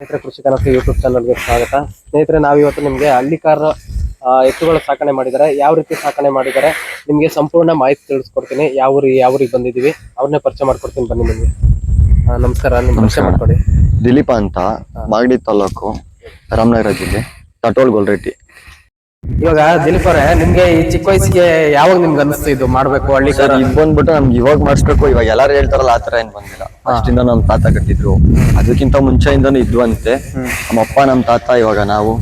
ಸ್ನೇಹಿತರೆ ಕೃಷಿ ಕನಸು ಯೂಟ್ಯೂಬ್ ಚಾನಲ್ಗೆ ಸ್ವಾಗತ. ಸ್ನೇಹಿತರೆ ನಾವಿವತ್ತು ನಿಮಗೆ ಹಳ್ಳಿಕಾರ ಎತ್ತುಗಳ ಸಾಕಣೆ ಮಾಡಿದ್ದಾರೆ. ಯಾವ ರೀತಿ ಸಾಕಣೆ ಮಾಡಿದ್ದಾರೆ? ನಿಮಗೆ ಸಂಪೂರ್ಣ ಮಾಹಿತಿ ತಿಳಿಸ್ಕೊಡ್ತೀನಿ. ಯಾವ ಊರಿ ಯಾವ ಊರಿಗೆ ಬಂದಿದ್ದೀವಿ? ಅವ್ರನ್ನೇ ಪರಿಚಯ ಮಾಡ್ಕೊಡ್ತೀನಿ. ಬನ್ನಿ ನಿಮಗೆ. ಆ, ನಮಸ್ಕಾರ. ನಿಮ್ಮ ಪರಿಚಯ ಮಾಡ್ಕೊಡಿ. ದಿಲೀಪ ಅಂತ ಮಾಗಡಿ ತಾಲೂಕು ರಾಮನಗರ ಜಿಲ್ಲೆ ತಟೋಳ್ ಗೊಲ್ರೆಡ್ಡಿ. ಇವಾಗ ದಿಲೀಪ್ ಅವರೇ ನಿಮ್ಗೆ ಈ ಚಿಕ್ಕ ವಯಸ್ಸಿಗೆ ಯಾವಾಗ ನಿಮ್ಗೆ ಅನಿಸ್ತು ಇದು ಮಾಡ್ಬೇಕು ಹಳ್ಳಿ ಸರ್ ಇದು ಬಂದ್ಬಿಟ್ಟು ನಮ್ಗೆ ಇವಾಗ ಮಾಡಿಸ್ಬೇಕು ಇವಾಗ ಎಲ್ಲಾರು ಹೇಳ್ತಾರಲ್ಲ ಆತರ ಏನ್ ಬಂದಿಲ್ಲ. ಅಷ್ಟಿಂದ ನಮ್ ತಾತ ಕಟ್ಟಿದ್ರು. ಅದಕ್ಕಿಂತ ಮುಂಚೆಯಿಂದನೂ ಇದ್ವು ಅಂತೆ. ನಮ್ಮ ಅಪ್ಪ ನಮ್ ತಾತ ಇವಾಗ ನಾವು.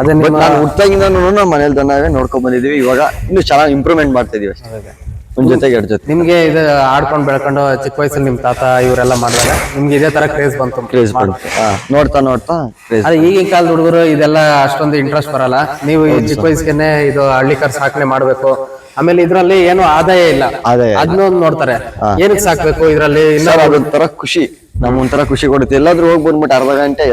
ಅದೇ ನಾನು ಹುಟ್ಟಾಗಿಂದನೂ ನಮ್ಮ ಮನೇಲಿ ದನಾವೇ ನೋಡ್ಕೊಂಡ್ ಬಂದಿದೀವಿ. ಇವಾಗ ಇನ್ನು ಚೆನ್ನಾಗಿ ಇಂಪ್ರೂವ್ಮೆಂಟ್ ಮಾಡ್ತಾ ಇದೀವಿ ಅಷ್ಟೇ. ಒಂದ್ ಜೊತೆಗೆ ಎರಡ್ ಜೊತೆ. ನಿಮ್ಗೆ ಇದು ಆಡ್ಕೊಂಡು ಬೆಳ್ಕೊಂಡು ಚಿಕ್ಕ ವಯಸ್ಸಲ್ಲಿ ನಿಮ್ ತಾತ ಇವರೆಲ್ಲ ಮಾಡಿದಾಗ ನಿಮ್ಗೆ ಇದೇ ತರ ಕ್ರೇಜ್ ಬಂತು. ಕ್ರೇಜ್ ಹಾ ನೋಡ್ತಾ ನೋಡ್ತಾ ಕ್ರೇಜ್ ಅದೇ ಈಗಿನ ಕಾಲದ ಹುಡುಗರು ಇದೆಲ್ಲ ಅಷ್ಟೊಂದು ಇಂಟ್ರೆಸ್ಟ್ ಬರಲ್ಲ. ನೀವು ಈ ಚಿಕ್ಕ ವಯಸ್ಸಿಗೆ ಇದು ಹಳ್ಳಿಕರ್ ಸಾಕಣೆ ಮಾಡ್ಬೇಕು. ಆಮೇಲೆ ಇದ್ರಲ್ಲಿ ಏನು ಆದಾಯ ಇಲ್ಲ. ಆದಾಯ ಇಲ್ಲ. ಅದನ್ನೊಂದು ನೋಡ್ತಾರೆ. ಏನಕ್ಕೆ ಸಾಕ್ಬೇಕು ಇದ್ರಲ್ಲಿ? ಇನ್ನ ಅದೊಂಥರ ಖುಷಿ. ನಮ್ ಒಂಥರ ಖುಷಿ ಕೊಡುತ್ತೆ. ಎಲ್ಲಾದ್ರೂ ಹೋಗಿ ಬಂದ್ಬಿಟ್ಟು ಅರ್ಧ ಗಂಟೆ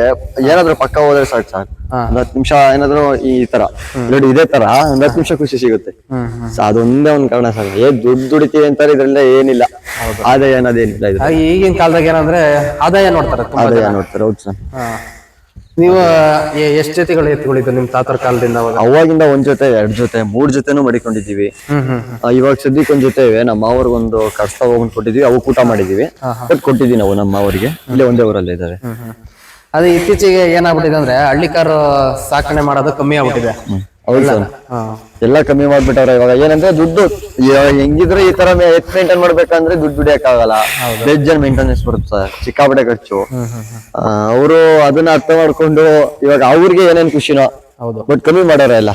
ಏನಾದ್ರೂ ಪಕ್ಕ ಹೋದ್ರೆ ಸಾಕು ಸರ್ ಒಂದ್ ಹತ್ತು ನಿಮಿಷ ಏನಾದ್ರು ಈ ತರ. ನೋಡಿ ಇದೇ ತರ ಒಂದ್ ಹತ್ತು ನಿಮಿಷ ಖುಷಿ ಸಿಗುತ್ತೆ. ಸೊ ಅದೊಂದೇ ಒಂದ್ ಕಾರಣ ಸರ್ ಏ ದುಡ್ಡು ದುಡಿತೀವಿ ಅಂತಾರೆ ಇದ್ರಿಂದ ಏನಿಲ್ಲ. ಆದಾಯ ಅನ್ನೋದೇನಿಲ್ಲ ಈಗಿನ ಕಾಲದಾಗ ಏನಂದ್ರೆ ಆದಾಯ ನೋಡ್ತಾರೆ ಆದಾಯ ನೋಡ್ತಾರೆ ಹೌದು ಸರ್. ನೀವು ಎಷ್ಟು ಜೊತೆಗಳು ಎತ್ತುಗಳಿದ್ದು ನಿಮ್ ತಾತರ ಕಾಲದಿಂದ ಅವಾಗ? ಅವಾಗಿಂದ ಒಂದ್ ಜೊತೆ ಎರಡ್ ಜೊತೆ ಮೂರ್ ಜೊತೆನೂ ಮಡಿಕೊಂಡಿದೀವಿ. ಆ, ಇವಾಗ ಸದ್ಯಕ್ಕೆ ಒಂದ್ ಜೊತೆ ಇವೆ. ನಮ್ಮ ಮಾವರ್ಗೊಂದು ಕಷ್ಟ ಹೋಗ್ಬಿಟ್ಟು ಕೊಟ್ಟಿದ್ವಿ ಅವು ಊಟ ಮಾಡಿದೀವಿ ಬಟ್ ಕೊಟ್ಟಿದ್ವಿ ನಾವು ನಮ್ಮ ಮಾವರಿಗೆ. ಇಲ್ಲೇ ಒಂದೇ ಊರಲ್ಲಿ ಇದ್ದಾರೆ. ಅದೇ ಇತ್ತೀಚೆಗೆ ಏನಾಗ್ಬಿಟ್ಟಿದೆ ಅಂದ್ರೆ ಹಳ್ಳಿಕಾರು ಸಾಕಣೆ ಮಾಡೋದು ಕಮ್ಮಿ ಆಗ್ಬಿಟ್ಟಿದೆ. ಹೌದು ಸರ್. ಎಲ್ಲ ಕಮ್ಮಿ ಮಾಡ್ಬಿಟ್ಟವ್ರೆ ಇವಾಗ. ಏನಂದ್ರೆ ದುಡ್ಡು ಇವಾಗ ಹೆಂಗಿದ್ರೆ ಈ ತರ ಎತ್ ಮೇಂಟೈನ್ ಮಾಡ್ಬೇಕಂದ್ರೆ ದುಡ್ಡು ದುಡಿಯಕ್ ಆಗಲ್ಲ ಅಂಡ್ ಮೇಂಟೆನೆನ್ಸ್ ಬರುತ್ತೆ ಸರ್. ಸಿಕ್ಕಾಪಟ್ಟೆ ಖರ್ಚು. ಅವರು ಅದನ್ನ ಅರ್ಥ ಮಾಡ್ಕೊಂಡು ಇವಾಗ ಅವ್ರಿಗೆ ಏನೇನ್ ಖುಷಿನೋ ಹೌದು. ಬಟ್ ಕಮ್ಮಿ ಮಾಡೋರೆ ಎಲ್ಲ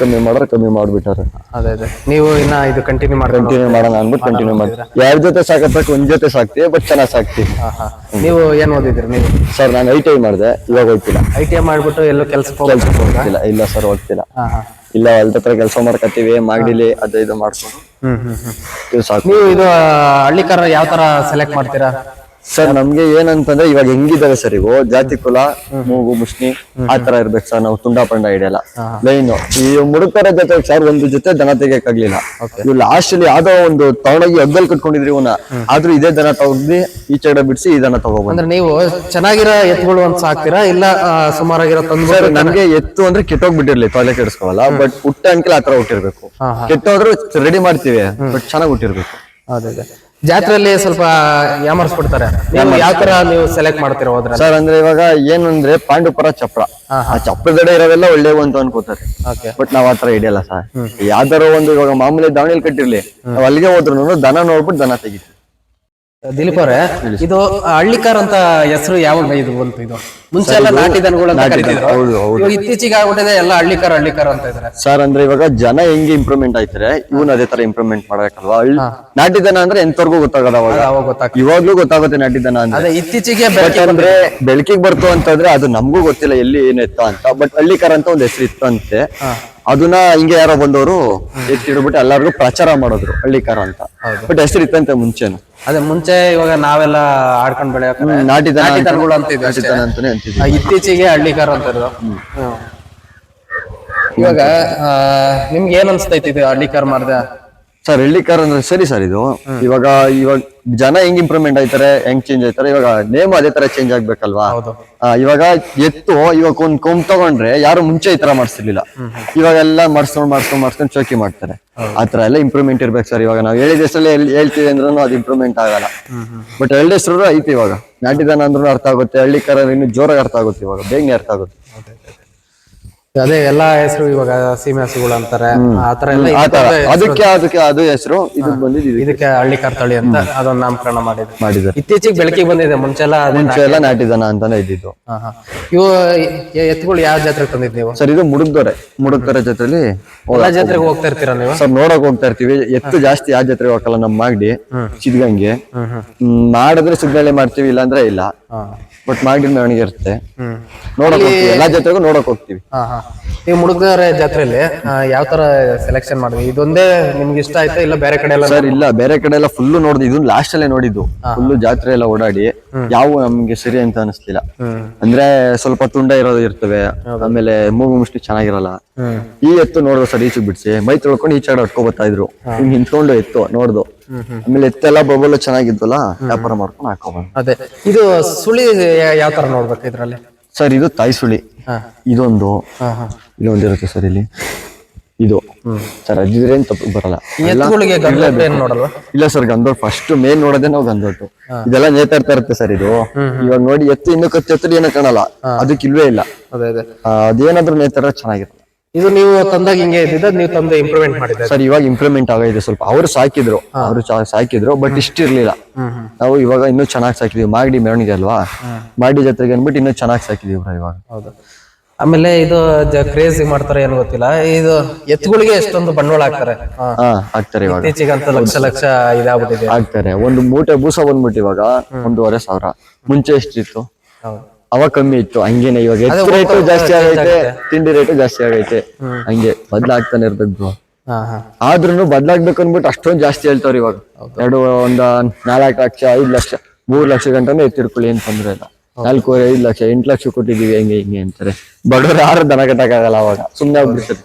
ಕಮ್ಮಿ ಮಾಡೋರು ಕಮ್ಮಿ ಮಾಡ್ಬಿಟ್ಟಾರ. ಅದೇ ಅದೇ. ನೀವು ಇನ್ನ ಇದು ಕಂಟಿನ್ಯೂ ಮಾಡಿ ಕಂಟಿನ್ಯೂ ಮಾಡೋಣ ಅಂದ್ಬಿಟ್ಟು ಕಂಟಿನ್ಯೂ ಮಾಡಿ ಯಾರ ಜೊತೆ ಸಾಕತ್ತಕ್ಕೆ ಒಂದ್ ಜೊತೆ ಸಾಕ್ತಿವಿ ಬಟ್ ಚೆನ್ನಾಗ್ ಸಾಕ್ತಿ. ನೀವು ಏನ್ ಓದಿದ್ರಿ ನೀವು? ಸರ್ ನಾನು ಐ ಟಿ ಐ ಮಾಡಿದೆ ಇವಾಗ ಹೋಗ್ತಿಲ್ಲ ಐ ಟಿ ಐ ಮಾಡ್ಬಿಟ್ಟು ಎಲ್ಲೋ ಕೆಲ್ಸಕ್ಕೆ ಕೆಲಸ ಹೋಗ್ತಿಲ್ಲ. ಇಲ್ಲ ಸರ್ ಹೋಗ್ತಿಲ್ಲ. ಇಲ್ಲ ಹೊಲ್ದ ಹತ್ರ ಕೆಲಸ ಮಾಡ್ಕತ್ತೀವಿ ಮಾಗಡಿಲಿ ಅದು ಇದು ಮಾಡ್ಕೊಂಡು. ನೀವು ಇದು ಹಳ್ಳಿಕಾರ ಯಾವ ತರ ಸೆಲೆಕ್ಟ್ ಮಾಡ್ತೀರಾ? ಸರ್ ನಮ್ಗೆ ಏನಂತಂದ್ರೆ ಇವಾಗ ಹೆಂಗಿದಾವೆ ಸರ್ ಇವು? ಜಾತಿ ಕುಲ ಮೂಗು ಮುಷ್ಣಿ ಆ ತರ ಇರ್ಬೇಕು ಸರ್ ನಾವು ತುಂಡಾ ಪಂಡ ಹಿಡಿಯಲ್ಲ ಲೈನ್ ಈ ಮುಡುಕರ ಜೊತೆ ಸರ್ ಒಂದು ಜೊತೆ ದನ ತೆಗಿಯಕ್ಕಾಗ್ಲಿಲ್ಲ. ಇವ್ ಲಾಸ್ಟ್ ಅಲ್ಲಿ ಯಾವ್ದೋ ಒಂದು ತಗೊಂಡೋಗಿ ಅಗ್ಗಲ್ ಕಟ್ಕೊಂಡಿದ್ರಿ ಇವನ. ಆದ್ರೂ ಇದೇ ದನ ತಗೊಂಡಿ ಈ ಚಡ ಬಿಡಿಸಿ ಈ ದನ ತಗೋಬಹುದು ಅಂದ್ರೆ ನೀವು ಚೆನ್ನಾಗಿರೋ ಎತ್ತುಗಳು ಅಂತ ಸಾಕ್ತೀರಾ? ಇಲ್ಲ ಸುಮಾರಾಗಿರೋ ತೊಂದ್ರೆ ನಮ್ಗೆ ಎತ್ತು ಅಂದ್ರೆ ಕೆಟ್ಟೋಗ್ಬಿಟ್ಟಿರ್ಲಿ ತೊಲೆ ಕೆಡಿಸ್ಕೋವಲ್ಲ ಬಟ್ ಹುಟ್ಟ ಅಂಕಲ್ ಆತರ ಹುಟ್ಟಿರ್ಬೇಕು. ಕೆಟ್ಟೋದ್ರು ರೆಡಿ ಮಾಡ್ತೀವಿ ಬಟ್ ಚೆನ್ನಾಗಿ ಹುಟ್ಟಿರ್ಬೇಕು. ಅದೇ. ಜಾತ್ರೆಯಲ್ಲಿ ಸ್ವಲ್ಪ ಯಾಮರ್ಸ್ಬಿಡ್ತಾರೆ. ನೀವು ಯಾವ ತರ ನೀವು ಸೆಲೆಕ್ಟ್ ಮಾಡ್ತೀರಾ ಹೋದ್ರೆ ಸರ್ ಅಂದ್ರೆ ಇವಾಗ ಏನಂದ್ರೆ ಪಾಂಡುಪುರ ಚಪ್ರ. ಆ ಚಪ್ರದಡೆ ಇರೋವೆಲ್ಲ ಒಳ್ಳೆ ಅಂತ ಅನ್ಕೋತಾರೆ. ಬಟ್ ನಾವ್ ಆತರ ಹಿಡಿಯಲ್ಲ ಸರ್. ಯಾವ್ದಾರ ಒಂದು ಇವಾಗ ಮಾಮೂಲಿ ದಾವಣಿಲಿ ಕಟ್ಟಿರ್ಲಿ ನಾವ್ ಅಲ್ಲಿಗೆ ಹೋದ್ರು ದನ ನೋಡ್ಬಿಟ್ಟು ದನ ತೆಗಿತೀವಿ. ದಿಲೀಪ್ ಅವರೇ ಇದು ಹಳ್ಳಿಕಾರ್ ಅಂತ ಹೆಸರು ಯಾವಾಗ ಇದು ಬಂತು ಇದು? ಮುಂಚೆ ಎಲ್ಲ ನಾಟಿ ದನಗಳು ಅಂತ ಕರೀತಿದ್ರು. ಹೌದು, ಹೌದು. ಇವಾಗ ಇತ್ತೀಚೆಗೆ ಆಗ್ಬಿಟ್ಟಿದೆ ಎಲ್ಲ ಹಳ್ಳಿಕರ ಹಳ್ಳಿಕರ ಅಂತ ಇದಾರೆ. ಸರ್ ಅಂದ್ರೆ ಇವಾಗ ಜನ ಹೆಂಗೆ ಇಂಪ್ರೂವ್ಮೆಂಟ್ ಆಯ್ತಾರೆ ಇವನ್ ಅದೇ ತರ ಇಂಪ್ರೂವ್ಮೆಂಟ್ ಮಾಡ್ಬೇಕಲ್ವಾ? ಹಳ್ಳಿ ನಾಟಿ ದನ ಅಂದ್ರೆ ಎಂತವರೆಗೂ ಗೊತ್ತಾಗಲ್ಲ ಅವಾಗ. ಅವಾಗ ಗೊತ್ತಾಗ್ತದೆ. ಇವಾಗ್ಲೂ ಗೊತ್ತಾಗುತ್ತೆ ನಾಟಿ ದನ ಅಂದ್ರೆ. ಅದೇ ಇತ್ತೀಚೆಗೆ ಬಟ್ ಬೆಳಕಿಗೆ ಅಂದ್ರೆ ಬೆಳಕಿಗೆ ಬರ್ತು ಅಂತಂದ್ರೆ ಅದು ನಮಗೂ ಗೊತ್ತಿಲ್ಲ ಎಲ್ಲಿ ಏನಿತ್ತ ಅಂತ. ಬಟ್ ಹಳ್ಳಿಕರ ಅಂತ ಒಂದ್ ಹೆಸರು ಇತ್ತು ಅಂತೆ ಅದನ್ನ ಹಿಂಗೆ ಯಾರೋ ಬಂದವರು ಎತ್ತಿಡ್ಬಿಟ್ಟು ಎಲ್ಲರಿಗೂ ಪ್ರಚಾರ ಮಾಡಿದ್ರು ಹಳ್ಳಿಕಾರ ಅಂತ. ಬಟ್ ಹೆಸರು ಇತ್ತಂತೆ ಮುಂಚೆನು. ಅದೇ ಮುಂಚೆ ಇವಾಗ ನಾವೆಲ್ಲ ಆಡ್ಕೊಂಡ್ ಬೆಳೆಯೋಕೆ ನಾಟಿ ದನ ನಾಟಿ ದನಗಳು ಅಂತ ಇದೆ ನಾಟಿ ದನ ಅಂತಾನೆ ಆ, ಇತ್ತೀಚೆಗೆ ಹಳ್ಳಿಕಾರ ಅಂತ ಇರೋದು ಹ್ಮ್. ಇವಾಗ ನಿಮ್ಗೆ ಏನ್ ಅನ್ಸ್ತೈತಿ ಇದು ಹಳ್ಳಿಕಾರ್ ಮಾಡ್ದೆ? ಸರ್ ಹಳ್ಳಿಕಾರ ಅಂದ್ರೆ ಸರಿ ಸರ್ ಇದು. ಇವಾಗ ಇವಾಗ ಜನ ಹೆಂಗ್ ಇಂಪ್ರೂವ್ಮೆಂಟ್ ಆಯ್ತಾರೆ ಹೆಂಗ್ ಚೇಂಜ್ ಆಯ್ತಾರೆ ಇವಾಗ ನೇಮ್ ಅದೇ ತರ ಚೇಂಜ್ ಆಗ್ಬೇಕಲ್ವಾ? ಆ, ಇವಾಗ ಎತ್ತು ಇವಾಗ ಒಂದ್ ಕೊಂಬ್ ತಗೊಂಡ್ರೆ ಯಾರು ಮುಂಚೆ ಈ ತರ ಮಾಡಿಸ್ತಿರ್ಲಿಲ್ಲ ಇವಾಗ ಎಲ್ಲ ಮಾಡ್ಸ್ಕೊಂಡ್ ಮಾಡ್ಸ್ಕೊಂಡ್ ಮಾಡ್ಸ್ಕೊಂಡ್ ಚೌಕಿ ಮಾಡ್ತಾರೆ. ಆತರ ಎಲ್ಲ ಇಂಪ್ರೂವ್ಮೆಂಟ್ ಇರ್ಬೇಕು ಸರ್. ಇವಾಗ ನಾವು ಹೇಳಿದ ಹೆಸರಲ್ಲಿ ಹೇಳ್ತೀವಿ ಅಂದ್ರೂ ಅದು ಇಂಪ್ರೂವ್ಮೆಂಟ್ ಆಗಲ್ಲ. ಬಟ್ ಹಳ್ಳಿ ಹೆಸರು ಐತಿ ಇವಾಗ. ನಾಟಿದನ ಅಂದ್ರೂ ಅರ್ಥ ಆಗುತ್ತೆ ಹಳ್ಳಿ ಕರ ಇನ್ನು ಜೋರಾಗಿ ಅರ್ಥ ಆಗುತ್ತೆ ಇವಾಗ. ಬೇಗನೆ ಅರ್ಥ ಆಗುತ್ತೆ. ಅದೇ ಎಲ್ಲಾ ಹೆಸರು ಇವಾಗ ಸೀಮೆ ಹಸುಗಳು ಅಂತಾರೆ. ಆತರ ಎಲ್ಲ ಅದಕ್ಕೆ ಅದಕ್ಕೆ ಅದು ಹೆಸರು ಇದು ಬಂದಿದ್ದೀವಿ ಇದಕ್ಕೆ. ಹಳ್ಳಿ ಕರ್ತಳಿ ಅಂತ ಅದನ್ನ ನಾಮಕರಣ ಮಾಡಿದ್ರು. ಮಾಡಿದ್ರು. ಇತ್ತೀಚೆಗೆ ಬೆಳಕಿಗೆ ಬಂದಿದೆ ಮುಂಚೆ ಎಲ್ಲ ಮುಂಚೆ ಎಲ್ಲ ನಾಟಿದನ ಅಂತಾನೆ ಇದ್ದಿದ್ದು. ಇವು ಎತ್ತುಗಳು ಯಾವ ಜಾತ್ರೆಗೆ ತಂದಿದ್ ನೀವು? ಸರ್ ಇದು ಮುಡುಗ್ದೊರೆ. ಮುಡುಗ್ದೊರೆ ಜೊತೆಲಿ ಎಲ್ಲಾ ಜಾತ್ರೆಗೆ ಹೋಗ್ತಾ ಇರ್ತೀರಾ ನೀವು? ಸರ್ ನೋಡಕ್ ಹೋಗ್ತಾ ಇರ್ತೀವಿ. ಎತ್ತು ಜಾಸ್ತಿ ಯಾವ ಜಾತ್ರೆಗೆ ಹೋಗಲ್ಲ ನಮ್ ಮಾಗಡಿ ಸಿದ್ಗಂಗೆ ಮಾಡಿದ್ರೆ ಸಿಗ್ನಳ್ಳಿ ಮಾಡ್ತೀವಿ ಇಲ್ಲ. ಅಂದ್ರೆ ಇಲ್ಲ ಬಟ್ ಮಾಗಡಿ ಮೆರವಣಿಗೆ ಇರುತ್ತೆ. ನೋಡಕ್ ಹೋಗ್ತೀವಿ. ಎಲ್ಲಾ ಜಾತ್ರೆಗೂ ನೋಡಕ್ ಹೋಗ್ತೀವಿ. ನೀವು ಮುಡುಗರ ಜಾತ್ರೆಯಲ್ಲಿ ಯಾವ ತರ ಸೆಲೆಕ್ಷನ್ ಮಾಡಿದ್ವಿ ಇದೊಂದೇ ನಿಮ್ಗೆ ಇಷ್ಟ ಆಯ್ತಾ ಇಲ್ಲ ಬೇರೆ ಕಡೆ ಎಲ್ಲ ಸರ್ ಇಲ್ಲ ಬೇರೆ ಕಡೆ ಎಲ್ಲ ಫುಲ್ ನೋಡಿದ್ವಿ ಇದನ್ನ ಲಾಸ್ಟ್ ಅಲ್ಲೇ ನೋಡಿದ್ದು. ಫುಲ್ ಜಾತ್ರೆ ಎಲ್ಲ ಓಡಾಡಿ ಯಾವ ನಮ್ಗೆ ಸರಿ ಅಂತ ಅನಿಸ್ತಿಲ್ಲ ಅಂದ್ರೆ ಸ್ವಲ್ಪ ತುಂಡ ಇರೋದು ಇರ್ತವೆ ಆಮೇಲೆ ಮೂಗು ಮುಷ್ಟಿ ಚೆನ್ನಾಗಿರಲ್ಲ. ಈ ಎತ್ತು ನೋಡ್ದು ಸರ್ ಈಚೆ ಬಿಡ್ಸಿ ಮೈ ತೊಳ್ಕೊಂಡು ಈ ಕಡೆ ಹೊಟ್ಕೊ ಬರ್ತಾ ಇದ್ರು. ಹಿಂಗ್ ನಿಂತ್ಕೊಂಡು ಎತ್ತು ನೋಡ್ದು. ಆಮೇಲೆ ಎತ್ತೆಲ್ಲ ಬಬಲ್ ಚೆನ್ನಾಗಿದ್ವಲ್ಲ ವ್ಯಾಪಾರ ಮಾಡ್ಕೊಂಡು ಹಾಕೋಬಂದು. ಅದೇ. ಇದು ಸುಳಿ ಯಾವ ತರ ನೋಡ್ಬೇಕು ಇದ್ರಲ್ಲಿ? ಸರ್ ಇದು ತಾಯಿ ಸುಳಿ. ಇದೊಂದು. ಇರುತ್ತೆ ಸರ್ ಇಲ್ಲಿ. ಇದು. ಸರ್ ಅಜ್ಜಿದ್ರೇನ್ ತಪ್ಪು ಬರಲ್ಲ. ಎತ್ತುಗಳಿಗೆ ಏನ್ ಇಲ್ಲ ಸರ್ ಗಂಧೋಟ್ ಫಸ್ಟ್ ಮೇನ್ ನೋಡೋದೇ ನಾವು ಗಂಧೋಟು ಇದೆಲ್ಲ ನೇತಾಡ್ತಾ ಇರುತ್ತೆ ಸರ್ ಇದು. ಇವಾಗ ನೋಡಿ ಎತ್ತು ಇನ್ನು ಕತ್ತಿ ಎತ್ತಡಿ ಏನೋ ಕಾಣಲ್ಲ. ಅದಕ್ಕೆ ಇಲ್ವೇ ಇಲ್ಲ. ಅದೇನಾದ್ರೂ ನೇತಾರ ಚೆನ್ನಾಗಿರುತ್ತೆ. ಇದು ನೀವು ತಂದಾಗ ಹಿಂಗೆ ಇದ್ದಿದ್ದ ನೀವು ತಂದು ಇಂಪ್ರೂವ್ಮೆಂಟ್ ಮಾಡಿದ್ರೆ ಸರ್ ಇವಾಗ ಇಂಪ್ರೂವ್ಮೆಂಟ್ ಆಗೈತೆ ಸ್ವಲ್ಪ. ಅವರು ಸಾಕಿದ್ರು ಅವರು ಸಾಕಿದ್ರು ಬಟ್ ಇಷ್ಟಿರ್ಲಿಲ್ಲ. ನಾವು ಇವಾಗ ಇನ್ನು ಚೆನ್ನಾಗಿ ಸಾಕಿದೀವಿ ಮಾಗಡಿ ಮೆರವಣಿಗೆ ಅಲ್ವಾ? ಮಾಗಡಿ ಜಾತ್ರೆಗೆ ಅಂದ್ಬಿಟ್ಟು ಇನ್ನೂ ಚೆನ್ನಾಗಿ ಸಾಕಿದೀವಿ ಇವಾಗ. ಹೌದು. ಆಮೇಲೆ ಇದು ಕ್ರೇಜಿ ಮಾಡ್ತಾರೆ ಏನು ಗೊತ್ತಿಲ್ಲ. ಇದು ಎತ್ತುಗಳಿಗೆ ಎಷ್ಟೊಂದು ಬಂಡವಾಳ ಹಾಕ್ತಾರೆ. ಹಾ. ಹಾ. ಆಗ್ತಾರೆ ಇವಾಗ. ಇತ್ತೀಚೆಗಂತ ಲಕ್ಷ ಲಕ್ಷ ಇದಾಗ್ಬಿಟ್ಟಿದೆ. ಹಾಕ್ತಾರೆ. ಒಂದು ಮೂಟೆ ಬೂಸ ಬಂದ್ಬಿಟ್ಟು ಇವಾಗ ಒಂದೂವರೆ ಸಾವಿರ. ಮುಂಚೆ ಎಷ್ಟಿತ್ತು? ಹೌದು. ಅವಾಗ ಕಮ್ಮಿ ಇತ್ತು ಹಂಗೇನೆ ಇವಾಗ ಎತ್ತು ರೇಟು ಜಾಸ್ತಿ ಆಗೈತೆ ತಿಂಡಿ ರೇಟು ಜಾಸ್ತಿ ಆಗೈತೆ ಹಂಗೆ ಬದ್ಲಾಗ್ತಾನೆ ಇರ್ಬೇಕು ಬ್ರೋ ಆದ್ರೂ ಬದ್ಲಾಗ್ಬೇಕು ಅನ್ಬಿಟ್ಟು ಅಷ್ಟೊಂದು ಜಾಸ್ತಿ ಹೇಳ್ತಾವ್ರಿ ಇವಾಗ. ಎರಡು ಒಂದ ನಾಲ್ಕು ಲಕ್ಷ ಐದ್ ಲಕ್ಷ ಮೂರ್ ಲಕ್ಷ ಗಂಟನೆ ಎತ್ತಿರ್ಕೊಳ್ಳಿ ಏನ್ ತೊಂದ್ರೆ ಇಲ್ಲ. ನಾಲ್ಕೂವರೆ ಐದ್ ಲಕ್ಷ ಎಂಟ್ ಲಕ್ಷ ಕೊಟ್ಟಿದೀವಿ ಹೆಂಗೆ ಹಿಂಗೆ ಅಂತಾರೆ. ಬಡವರು ಯಾರು ದನ ಕಟ್ಟಕ್ಕಾಗಲ್ಲ ಅವಾಗ ಸುಮ್ನೆ ಹೋಗ್ಬಿಡ್ತಾರೆ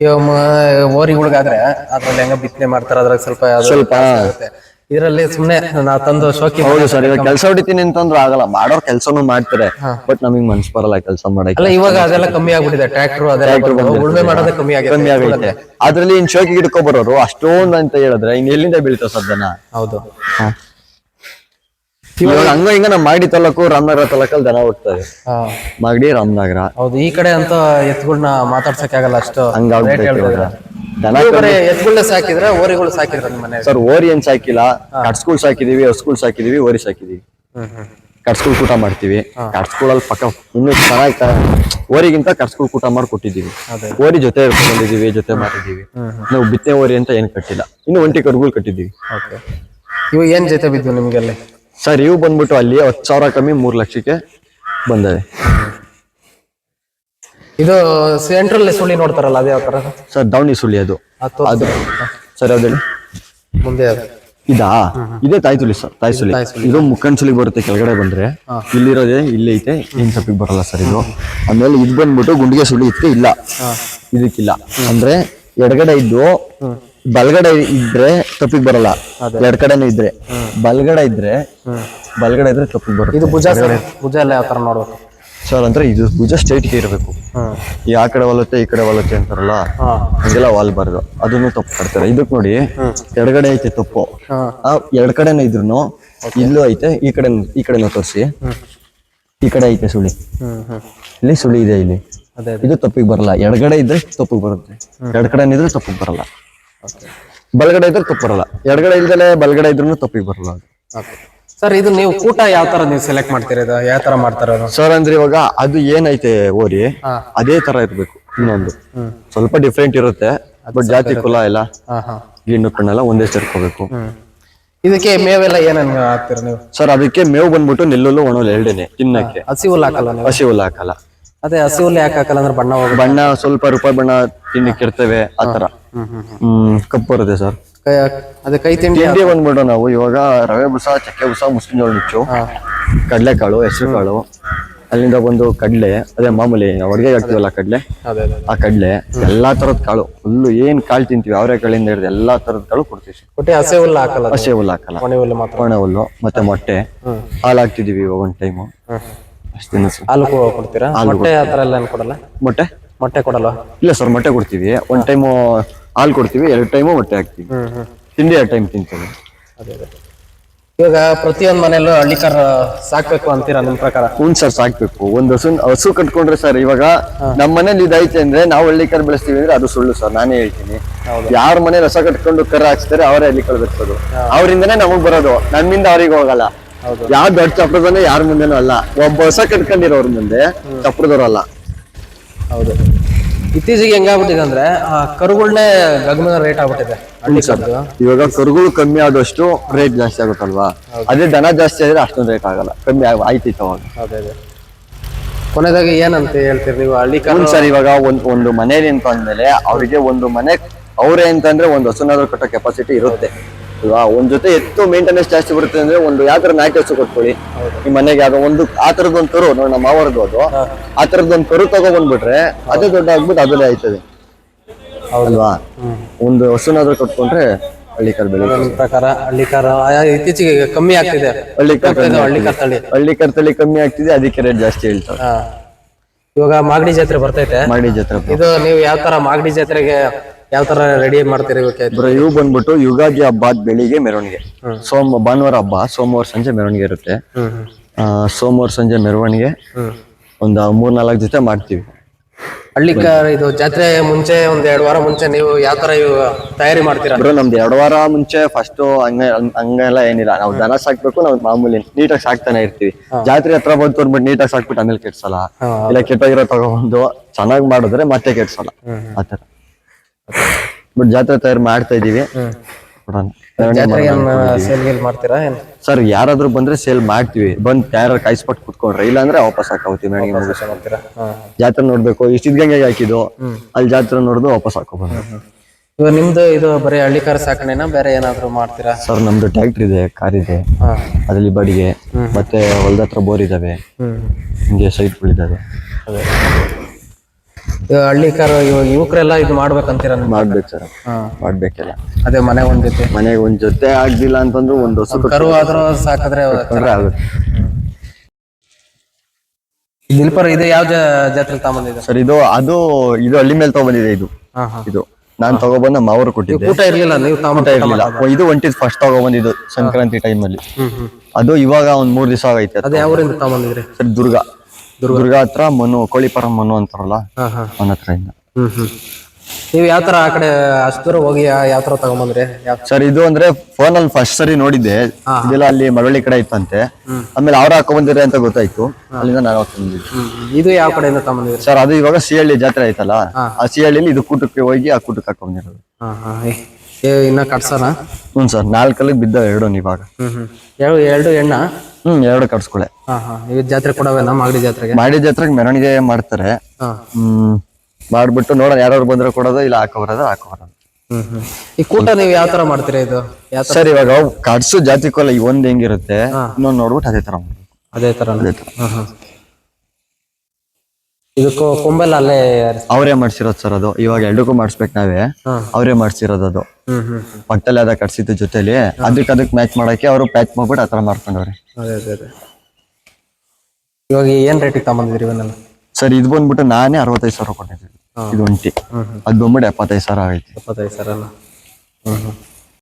ಇವಾಗ ಓರಿಗಳಿಗಾದ್ರೆ ಅದ್ರಲ್ಲಿ ಹೆಂಗ ಬಿತ್ತನೆ ಮಾಡ್ತಾರೆ ಅದ್ರಾಗ ಸ್ವಲ್ಪ ಸ್ವಲ್ಪ. ಇದ್ರಲ್ಲಿ ಸುಮ್ನೆ ನಾ ತಂದು ಶೋಕಿ ಹೌದು ಸರ್ ಇವಾಗ ಕೆಲಸ ಹೊಡಿತೀನಿ ಅಂತಂದ್ರೆ ಆಗಲ್ಲ. ಮಾಡೋರ್ ಕೆಲಸನು ಮಾಡ್ತಾರೆ ಬಟ್ ನಮಗ್ ಮನ್ಸ್ ಬರಲ್ಲ ಕೆಲಸ ಮಾಡಕ್ಕೆ. ಅಲ್ಲ ಇವಾಗ ಅದೆಲ್ಲ ಕಮ್ಮಿ ಆಗ್ಬಿಟ್ಟಿದೆ. ಟ್ರ್ಯಾಕ್ಟರ್ ಅದೆಲ್ಲ ಉಳುಮೆ ಮಾಡೋದೇ ಕಮ್ಮಿ ಆಗಿದೆ. ಕಮ್ಮಿ ಆಗೈತೆ. ಅದ್ರಲ್ಲಿ ಇನ್ ಶೋಕಿ ಹಿಡ್ಕೊಂಡ್ ಬರೋರು ಅಷ್ಟೊಂದ್ ಅಂತ ಹೇಳಿದ್ರೆ ಇನ್ ಎಲ್ಲಿಂದ ಬೀಳ್ತಾವ ಸರ್ ದನ ಹೌದು. ಇವಾಗ ಹಂಗ ಹಿಂಗ ನಮ್ ಮಾಡಿ ತಲಕು ರಾಮನಗರ ತಲಕಲ್ಲಿ ದನ ಹೋಗ್ತದೆ. ಮಾಗಡಿ ರಾಮನಗರ. ಹೌದು ಈ ಕಡೆ ಅಂತ ಎತ್ಗಳನ್ನ ಮಾತಾಡ್ಸಕ್ ಆಗಲ್ಲ ಅಷ್ಟು ಹೇಳ್ತಿದ್ರೆ ದನ ಸಾಕಿದ್ರೆ ಓರಿಗಳು ಸಾಕಿದ್ರೆ ನಿಮ್ಮ ಮನೆ ಸರ್ ಓರಿ ಏನ್ ಸಾಕಿಲ್ಲ. ಕಟ್ಸ್ಗಳು ಸಾಕಿದೀವಿ ಹಸ್ಕೂಲ್ ಸಾಕಿದೀವಿ ಓರಿ ಸಾಕಿದೀವಿ. ಕಟ್ಸ್ಕೂಲ್ ಕೂಟ ಮಾಡ್ತೀವಿ. ಕಟ್ಸ್ಕೂಲಲ್ಲಿ ಪಕ್ಕ ಇನ್ನು ಚೆನ್ನಾಗಿ ಓರಿಗಿಂತ ಕಟ್ಸ್ಕೂಲ್ ಕೂಟ ಮಾಡಿ ಕೊಟ್ಟಿದ್ದೀವಿ. ಓರಿ ಜೊತೆ ಇರ್ಕೊಂಡಿದೀವಿ ಜೊತೆ ಮಾಡಿದೀವಿ ನಾವು ಬಿತ್ತನೆ ಓರಿ ಅಂತ ಏನ್ ಕಟ್ಟಿಲ್ಲ. ಇನ್ನು ಒಂಟಿ ಕಡ್ಗುಲ್ ಕಟ್ಟಿದ್ದೀವಿ. ಇವು ಏನ್ ಜೊತೆ ಬಿದ್ದು ನಿಮ್ಗೆ ಅಲ್ಲಿ? ಸರ್ ಇವು ಬಂದ್ಬಿಟ್ಟು ಅಲ್ಲಿ ಹತ್ತು ಸಾವಿರ ಕಮ್ಮಿ ಮೂರ್ ಲಕ್ಷಕ್ಕೆ ಬಂದವೆ. ಇದು ಸೆಂಟ್ರಲ್ ಸುಳಿ ನೋಡ್ತಾರಲ್ಲ ಅದೇ ಯಾವ ತರ? ಸರ್ ದವಣಿ ಸುಳಿ ಅದು. ಅದು ಅದು ಸರ್ ಅದೇಳಿ ಮುಂದೆ ಅದು. ಇದಾ? ಇದೇ ತಾಯಿ ತುಳಿ ಸರ್ ತಾಯಿ ಸುಳಿ ಇದು ಮುಕ್ಕನ್ ಸುಳಿ ಬರುತ್ತೆ ಕೆಳಗಡೆ ಬಂದ್ರೆ. ಇಲ್ಲಿರೋದೇ ಇಲ್ಲಿ ಐತೆ ಏನ್ ಸಪ್ಪಿಗೆ ಬರಲ್ಲ ಸರ್ ಇದು? ಆಮೇಲೆ ಇದು ಬಂದ್ಬಿಟ್ಟು ಗುಂಡಿಗೆ ಸುಳಿ ಇದಕ್ಕೆ ಇಲ್ಲ. ಇದಕ್ಕಿಲ್ಲ. ಅಂದ್ರೆ ಎಡಗಡೆ ಇದ್ದು ಬಲ್ಗಡೆ ಇದ್ರೆ ತಪ್ಪಿಗೆ ಬರಲ್ಲ. ಎರಡ್ ಕಡೆನೂ ಇದ್ರೆ. ಬಲ್ಗಡೆ ಇದ್ರೆ ಬಲ್ಗಡೆ ಇದ್ರೆ ತಪ್ಪಿಗೆ ಬರುತ್ತೆ. ಇದು ಭುಜ ಭುಜ ಎಲ್ಲ ಯಾವ ತರ ನೋಡ್ಬೇಕು? ಸರ್ ಅಂದ್ರೆ ಇದು ಭುಜ ಸ್ಟ್ರೈಟ್ಗೆ ಇರಬೇಕು. ಈ ಆ ಕಡೆ ಒಲತ್ತೆ ಈ ಕಡೆ ಒಲತ್ತೆ ಅಂತಾರಲ್ಲ ಹಂಗೆಲ್ಲ ವಾಲ್ ವಾಲ್ಬಾರ್ದು ಅದನ್ನು ತಪ್ಪು ಮಾಡ್ತಾರೆ ಇದಕ್ ನೋಡಿ ಎಡಗಡೆ ಐತೆ ತಪ್ಪು. ಆ ಎರಡ್ ಕಡೆನೂ ಇದ್ರು ಇಲ್ಲೂ ಐತೆ ಈ ಕಡೆ ಈ ಕಡೆನೂ ತೋರಿಸಿ. ಈ ಕಡೆ ಐತೆ ಸುಳಿ. ಇಲ್ಲಿ ಸುಳಿ ಇದೆ ಇಲ್ಲಿ. ಇದು ತಪ್ಪಿಗೆ ಬರಲ್ಲ. ಎಡಗಡೆ ಇದ್ರೆ ತಪ್ಪಿಗೆ ಬರುತ್ತೆ. ಎರಡ್ ಕಡೆ ಇದ್ರೆ ತಪ್ಪಿಗೆ ಬರಲ್ಲ. ಬಲಗಡೆ ಇದ್ರೆ ತಪ್ಪು ಬರಲ್ಲ. ಎಡಗಡೆ ಇಲ್ದಲೆ ಬಲಗಡೆ ಇದ್ರೂ ತಪ್ಪಿಗೆ ಬರಲ್ಲ ಸರ್ ಇದು ನೀವು ಕೂಟ ಯಾವ ತರ ನೀವು ಸೆಲೆಕ್ಟ್ ಮಾಡ್ತೀರಾ ಇದು? ಯಾವ ತರ ಮಾಡ್ತಾರೆ ಸರ್ ಅಂದ್ರೆ ಇವಾಗ ಅದು ಏನೈತೆ ಓರಿ ಅದೇ ತರ ಇರ್ಬೇಕು ಇನ್ನೊಂದು. ಸ್ವಲ್ಪ ಡಿಫ್ರೆಂಟ್ ಇರುತ್ತೆ ಬಟ್ ಜಾತಿ ಕುಲ ಎಲ್ಲ ಗಿಣ್ಣು ಕಣ್ಣೆಲ್ಲ ಒಂದೇ ಸೇರ್ಕೋಬೇಕು. ಇದಕ್ಕೆ ಮೇವೆಲ್ಲ ಏನೇನ್ ಹಾಕ್ತೀರ ನೀವು? ಸರ್ ಅದಕ್ಕೆ ಮೇವು ಬಂದ್ಬಿಟ್ಟು ನೆಲ್ಲುಲ್ಲು ಒಣಲ್ಲ ಎರಡೇನೆ ತಿನ್ನಕ್ಕೆ. ಹಸಿ ಹುಲ್ಲು ಹಾಕಲ್ಲ ನೀವು? ಹಸಿ ಹುಲ್ಲು ಹಾಕಲ್ಲ. ಅದೇ ಹಸಿ ಹುಲ್ಲು ಯಾಕೆ ಹಾಕಲ್ಲ ಅಂದ್ರೆ ಬಣ್ಣ ಬಣ್ಣ ಸ್ವಲ್ಪ ರೂಪಾಯಿ ಬಣ್ಣ ತಿನ್ನಕ್ಕೆ ಇರ್ತೇವೆ ಆತರ ಹ್ಮ್ ಹ್ಮ್ ಕಪ್ಪು ಬರುತ್ತೆ ಸರ್ ಅದೇ ಕೈ ತಿಂಡಿ ತಿಂಡಿ ಬಂದ್ಬಿಟ್ಟು ನಾವು. ಇವಾಗ ರವೆ ಬುಸ ಚಕ್ಕೆ ಬುಸ ಮುಸ್ಲಿಂ ಜೋಳ ನುಚ್ಚು ಕಡಲೆ ಕಡಲೆಕಾಳು ಹೆಸರು ಕಾಳು ಅಲ್ಲಿಂದ ಬಂದು ಕಡಲೆ ಅದೇ ಮಾಮೂಲಿ ಹೊರಗೆ ಹಾಕ್ತಿವಲ್ಲ ಕಡಲೆ? ಆ ಕಡಲೆ ಎಲ್ಲಾ ತರದ ಕಾಳು. ಫುಲ್ಲು ಏನ್ ಕಾಳು ತಿಂತೀವಿ ಅವರೇ ಕಾಳಿಂದ ಹಿಡಿದು ಎಲ್ಲಾ ತರದ ಕಾಳು ಕೊಡ್ತೀವಿ. ಕೊಟ್ಟೆ ಹಸೆ ಹುಲ್ಲು ಹಾಕಲ್ಲ ಹಸೆ ಹುಲ್ಲು ಹಾಕಲ್ಲ. ಒಣ ಹುಲ್ಲು ಮತ್ತೆ ಮೊಟ್ಟೆ. ಹಾಲು ಹಾಕ್ತಿದೀವಿ ಇವಾಗ ಒಂದ್ ಟೈಮು ಅಷ್ಟೇ ಹಾಲು ಕೊಡ್ತೀರಾ? ಮೊಟ್ಟೆ ಆ ಥರ ಎಲ್ಲ ಕೊಡಲ್ಲ? ಮೊಟ್ಟೆ? ಮೊಟ್ಟೆ ಕೊಡಲ್ಲ ಇಲ್ಲ ಸರ್ ಮೊಟ್ಟೆ ಕೊಡ್ತೀವಿ. ಒಂದ್ ಟೈಮು ಹಾಲು ಕೊಡ್ತೀವಿ ಎರಡು ಟೈಮು ಮೊಟ್ಟೆ ಹಾಕ್ತೀವಿ. ತಿಂಡಿ ಎರಡು ಟೈಮ್ ತಿಂತೀವಿ. ಅದೇ ಅದೇ. ಇವಾಗ ಪ್ರತಿಯೊಂದು ಮನೆಯಲ್ಲೂ ಹಳ್ಳಿಕಾರ ಸಾಕ್ಬೇಕು ಅಂತೀರಾ ನಿಮ್ ಪ್ರಕಾರ? ಹ್ಞೂ ಸರ್ ಸಾಕ್ಬೇಕು. ಒಂದ್ ಹಸು ಹಸು ಕಟ್ಕೊಂಡ್ರೆ ಸರ್ ಇವಾಗ ನಮ್ಮ ಮನೇಲಿ ಇದೈತೆ ಅಂದ್ರೆ ನಾವು ಹಳ್ಳಿ ಕರ್ ಬೆಳೆಸ್ತೀವಿ ಅಂದ್ರೆ ಅದು ಸುಳ್ಳು ಸರ್ ನಾನೇ ಹೇಳ್ತೀನಿ. ಯಾರ ಮನೆ ರಸ ಕಟ್ಕೊಂಡು ಕರ ಹಾಕ್ಸ್ತಾರೆ ಅವರೇ ಹಳ್ಳಿ ಕಳ್ಬೇಕು ಬೆಳೆಸೋದು. ಅವರಿಂದನೇ ನಮಗ್ ಬರೋದು. ನಮ್ಮಿಂದ ಅವ್ರಿಗೆ ಹೋಗಲ್ಲ. ಯಾವ ದೊಡ್ಡ ಚಪ್ರದವನೇ ಯಾರ ಮುಂದೆನೂ ಅಲ್ಲ. ಒಬ್ಬ ಹೊಸ ಕಟ್ಕೊಂಡಿರೋರ್ ಮುಂದೆ ಚಪ್ರದವ್ರಲ್ಲ ಹೌದು. ಇತ್ತೀಚೆಗೆ ಹೆಂಗಾಗ್ಬಿಟ್ಟಿದೆ ಅಂದ್ರೆ ಆ ಕರುಗಳನ್ನೇ ಗಗನ ರೇಟ್ ಆಗ್ಬಿಟ್ಟಿದೆ ಹಳ್ಳಿ ಇವಾಗ ಕರುಗಳು ಕಮ್ಮಿ ಆದಷ್ಟು ರೇಟ್ ಜಾಸ್ತಿ ಆಗುತ್ತಲ್ವಾ? ಅದೇ ದನ ಜಾಸ್ತಿ ಆದ್ರೆ ಅಷ್ಟೊಂದು ರೇಟ್ ಆಗಲ್ಲ. ಕಮ್ಮಿ ಆಗ ಆಯ್ತಿತ್ತು ಅವಾಗ ಅದೇ ಅದೇ. ಕೊನೆದಾಗಿ ಏನಂತ ಹೇಳ್ತೀರಿ ನೀವು? ಹಳ್ಳಿ ಕರು ಸರ್ ಇವಾಗ ಒಂದ್ ಒಂದು ಮನೇಲಿ ಅಂತ ಅಂದ್ಮೇಲೆ ಅವ್ರಿಗೆ ಒಂದು ಮನೆ ಅವ್ರೆ ಅಂತಂದ್ರೆ ಒಂದು ಹಸುನಾದ್ರೂ ಕಟ್ಟೋ ಕೆಪಾಸಿಟಿ ಇರುತ್ತೆ. ಅಲ್ವಾ ಒಂದ್ ಜೊತೆ ಎತ್ತು ಮೇಂಟೆನೆನ್ಸ್ ಜಾಸ್ತಿ ಬರುತ್ತೆ ಅಂದ್ರೆ ಒಂದು ಯಾವ ತರ ನಾಟಿ ಹಸು ಕೊಟ್ಕೊಳ್ಳಿ. ಈ ಮನೆಗೆ ಯಾವ್ದೋ ಒಂದು ಆ ತರದ್ ಒಂದ್ ತರು ನೋಡಿ ನಮ್ಮ ಮಾವರದ್ದು ಅದು. ಆ ತರದ್ ಒಂದ್ ತರು ತಗೊಂಡ್ಬಿಟ್ರೆ ಬಂದ್ಬಿಟ್ರೆ ಅದೇ ದೊಡ್ಡ ಆಗ್ಬಿಟ್ಟು ಅದಲ್ಲೇ ಆಯ್ತದೆ. ಅಲ್ವಾ? ಒಂದು ಹಸುನಾದ್ರೂ ಕೊಟ್ಕೊಂಡ್ರೆ ಹಳ್ಳಿಕರ್ ಬೆಳೆ ನಿಮ್ಮ ಪ್ರಕಾರ ಹಳ್ಳಿಕಾರ ಇತ್ತೀಚೆಗೆ ಕಮ್ಮಿ ಆಗ್ತಿದೆ. ಹಳ್ಳಿಕರ್ ಹಳ್ಳಿಕಾರ್ ತಳಿ. ಹಳ್ಳಿಕರ್ ತಳಿ ಕಮ್ಮಿ ಆಗ್ತಿದೆ ಅದಕ್ಕೆ ರೇಟ್ ಜಾಸ್ತಿ ಹೇಳ್ತಾರೆ. ಇವಾಗ ಮಾಗಡಿ ಜಾತ್ರೆ ಬರ್ತೈತೆ. ಮಾಡಿ ಜಾತ್ರೆ ಇದು ನೀವು ಯಾವ ತರ ಮಾಗಡಿ ಜಾತ್ರೆಗೆ ಯಾವ ತರ ರೆಡಿ ಮಾಡ್ತೀರಿ ಇವಕ್ಕೆ ಬ್ರೋ ಇವು ಬಂದ್ಬಿಟ್ಟು ಯುಗಾದಿ ಹಬ್ಬ ಬೆಳಿಗ್ಗೆ ಮೆರವಣಿಗೆ. ಸೋಮ ಭಾನುವಾರ ಹಬ್ಬ ಸೋಮವಾರ ಸಂಜೆ ಮೆರವಣಿಗೆ ಇರುತ್ತೆ. ಆ, ಸೋಮವಾರ ಸಂಜೆ ಮೆರವಣಿಗೆ ಒಂದು ಮೂರ್ ನಾಲ್ಕು ಜೊತೆ ಮಾಡ್ತೀವಿ. ಹಳ್ಳಿ ಇದು ಜಾತ್ರೆ ಮುಂಚೆ ಒಂದ್ ಎರಡು ವಾರ ಮುಂಚೆ ನೀವು ಯಾವ ತರ ಇವು ತಯಾರಿ ಮಾಡ್ತೀರಾ? ಬ್ರೋ ನಮ್ದು ಎರಡು ವಾರ ಮುಂಚೆ ಫಸ್ಟ್ ಹಂಗ ಹಂಗೆಲ್ಲ ಏನಿಲ್ಲ. ನಾವು ದನ ಸಾಕ್ಬೇಕು ನಾವು ಮಾಮೂಲಿ ನೀಟಾಗಿ ಸಾಕ್ತಾನೆ ಇರ್ತೀವಿ. ಜಾತ್ರೆ ಹತ್ರ ಬಂತು ಅಂದ್ಬಿಟ್ಟು ನೀಟಾಗಿ ಸಾಕ್ಬಿಟ್ಟು ಆಮೇಲೆ ಕೆಡ್ಸಲ್ಲ. ಇಲ್ಲ ಕೆಟ್ಟೋಗಿರೋ ತಗೊಂಡು ಚೆನ್ನಾಗಿ ಮಾಡಿದ್ರೆ ಮತ್ತೆ ಕೆಡ್ಸಲ್ಲ. ಆತರ ಬಟ್ ಜಾತ್ರೆ ತಯಾರು ಮಾಡ್ತಾ ಇದೀವಿ ನೋಡೋಣ. ಮೆರವಣಿಗೆ ಜಾತ್ರೆಗೆ ಮಾಡೋಣ. ಸೇಲ್ ಗೀಲ್ ಮಾಡ್ತೀರಾ ಏನ್? ಸರ್ ಯಾರಾದ್ರೂ ಬಂದ್ರೆ ಸೇಲ್ ಮಾಡ್ತೀವಿ. ಬಂದ್ ಯಾರು ಕಾಯಿಸ್ಪಟ್ ಕುತ್ಕೊಂಡ್ರೆ ಇಲ್ಲ ಅಂದ್ರೆ ವಾಪಸ್ ಹಾಕೋತೀವಿ ಮೆರವಣಿಗೆ ಮುಗಿಸಿ ಮಾಡ್ತೀರಾ ಹಾ. ಜಾತ್ರೆ ನೋಡ್ಬೇಕು. ಇಷ್ಟಿದ್ಗಂಗೆ ಹಾಕಿದ್ದು. ಅಲ್ಲಿ ಜಾತ್ರೆ ನೋಡ್ದು ವಾಪಸ್ ಹಾಕೋಬಹುದು ಇವಾಗ ನಿಮ್ದು ಇದು ಬರೀ ಹಳ್ಳಿಕಾರ ಸಾಕಣೆನಾ ಬೇರೆ ಏನಾದ್ರು ಮಾಡ್ತೀರಾ? ಸರ್ ನಮ್ದು ಟ್ರ್ಯಾಕ್ಟರ್ ಇದೆ ಕಾರ್ ಇದೆ. ಹಾ. ಅದ್ರಲ್ಲಿ ಬಡಿಗೆ ಮತ್ತೆ ಹೊಲದ ಹತ್ರ ಬೋರ್ ಇದಾವೆ. ಹ್ಮ್. ಹಿಂಗೆ ಸೈಟ್ಗಳಿದಾವೆ ಇವಾಗ ಹಳ್ಳಿಕಾರ ಯುವಕರೆಲ್ಲ ಇದು ಮಾಡ್ಬೇಕಂತೀರ ಮಾಡ್ಬೇಕು ಸರ್. ಮಾಡ್ಬೇಕಲ್ಲ. ಅದೇ ಮನೆ ಒಂದ್ ಜೊತೆ. ಮನೆಗೆ ಒಂದ್ ಜೊತೆ ಆಗ್ಲಿಲ್ಲ ಅಂತಂದ್ರೆ ಒಂದು ಹೊಸ ಕರು ಆದ್ರೂ ಸಾಕಿದ್ರೆ ಆಗುತ್ತೆ. ಇದು ಯಾವ ಜಾತ್ರೆ ತಗೊಂಬಂದಿದೆ ಸರ್ ಇದು ಅದು ಇದು ಹಳ್ಳಿ ಮೇಲೆ ತಗೊಂಡಿದೆ ಇದು. ಇದು. ನಾನ್ ತಗೊಬಂದ ಮಾವರು ಕೊಟ್ಟಿದ್ದೆ. ಊಟ ಇರ್ಲಿಲ್ಲ ನೀವು ಇರ್ಲಿಲ್ಲ. ಇದು ಒಂಟಿದ್ ಫಸ್ಟ್ ತಗೊಬಂದಿದ್ದು ಸಂಕ್ರಾಂತಿ ಟೈಮ್ ಅಲ್ಲಿ. ಅದು ಇವಾಗ ಒಂದ್ ಮೂರ್ ದಿವಸ ಆಗೈತೆ ಅದು. ಯಾವ ಊರಿಂದ ಸರ್ ದುರ್ಗ. ದುರ್ಗ ಹತ್ರ ಮನು ಕೋಳಿಪರ ಮನು ಅಂತಾರಲ್ಲ ಅವನ ಹತ್ರ ಇಂದ ನೀವು ಯಾವ ತರ ಆ ಕಡೆ ಅಷ್ಟು ದೂರ ಹೋಗಿ ಯಾವ ತರ ತಗೊಂಬಂದ್ರಿ? ಯಾವ ಸರ್ ಇದು ಅಂದ್ರೆ ಫೋನ್ ಅಲ್ಲಿ ಫಸ್ಟ್ ಸರಿ ನೋಡಿದ್ದೆ. ಇದೆಲ್ಲ ಅಲ್ಲಿ ಮಳವಳ್ಳಿ ಕಡೆ ಇತ್ತಂತೆ. ಆಮೇಲೆ ಅವ್ರ ಹಾಕೊಂಡ್ ಅಂತ ಗೊತ್ತಾಯ್ತು. ಅಲ್ಲಿಂದ ನಾನು ಇದು ಯಾವ ಕಡೆಯಿಂದ ಸರ್ ಅದು ಇವಾಗ ಸಿಹಳ್ಳಿ ಜಾತ್ರೆ ಆಯ್ತಲ್ಲ ಆ ಸಿಹಳ್ಳಿಲಿ ಇದು ಕೂಟಕ್ಕೆ ಹೋಗಿ ಆ ಕೂಟಕ್ಕೆ ಹಾಕೊಂಡಿರೋದು ಇನ್ನ ಕಟ್ಸೋಣ? ಹ್ಞೂ ಸರ್ ನಾಲ್ಕಲ್ಲಿ ಬಿದ್ದ ಎರಡು ಇವಾಗ. ಹ್ಮ್ ಹ್ಮ್. ಎರಡು ಎರಡು ಎಣ್ಣ ಹ್ಮ್ ಎರಡು ಕಟ್ಸ್ಕೊಳ್ಳೆ ಜಾತ್ರೆ ಕೊಡವೇನಾ ಮಾಡಿ ಜಾತ್ರೆಗೆ? ಮಾಡಿ ಜಾತ್ರೆಗೆ ಮೆರವಣಿಗೆ ಮಾಡ್ತಾರೆ. ಹ್ಮ್. ಮಾಡ್ಬಿಟ್ಟು ನೋಡೋಣ ಯಾರು ಬಂದ್ರೆ ಕೊಡೋದು ಇಲ್ಲ ಹಾಕೋ ಬರೋದು ಹಾಕೋ ಬರೋದು ಈ ಕೂಟ ನೀವು ಯಾವ ತರ ಮಾಡ್ತೀರಾ ಇದು? ಯಾವ ತರ? ಸರ್ ಇವಾಗ ಕಟ್ಸು ಜಾತಿ ಕೊಲ್ಲ ಈ ಒಂದ್ ಹೆಂಗಿರುತ್ತೆ ಇನ್ನೊಂದ್ ನೋಡ್ಬಿಟ್ಟು ಅದೇ ತರ ಮಾಡ್ಬೇಕು. ಅದೇ ತರ ಹಾ ಹಾ ಇದು ಕೊ- ಕೊಂಬೆಲ್ಲ ಅಲ್ಲೇ ಅವರೇ ಮಾಡ್ಸಿರೋದು ಸರ್ ಅದು. ಇವಾಗ ಎರಡಕ್ಕೂ ಮಾಡಿಸ್ಬೇಕು ನಾವೇ. ಹಾ. ಅವರೇ ಮಾಡ್ಸಿರೋದು ಅದು. ಹ್ಮ್ ಹ್ಮ್ ಪಕ್ಕದಲ್ಲಿ ಅದ ಕಟ್ಸಿದ್ದು ಜೊತೆಲಿ ಅದಕ್ಕೆ ಅದಕ್ಕೆ ಮ್ಯಾಚ್ ಮಾಡಕ್ಕೆ ಅವರು ಪ್ಯಾಚ್ ಮಾಡ್ಬಿಟ್ಟು ಆ ತರ ಮಾಡ್ಕೊಂಡವ್ರೆ. ಅದೇ ಅದೇ ಅದೇ. ಇವಾಗ ಏನ್ ರೇಟಿಗೆ ತಗೊಂಬಂದಿದ್ರಿ ಇವನ್ನೆಲ್ಲ? ಸರ್ ಇದು ಬಂದ್ಬಿಟ್ಟು ನಾನೇ ಅರವತ್ತೈದು ಸಾವಿರ ಕೊಟ್ಟಿದ್ದೀನಿ. ಇದು ಒಂಟಿ. ಅದು ಬಂದ್ಬಿಟ್ಟು ಎಪ್ಪತ್ತೈದು ಸಾವಿರ ಆಗೈತೆ. ಎಪ್ಪತ್ತೈದು ಸಾವಿರ ಹ್ಮ್ ಹ್ಮ್.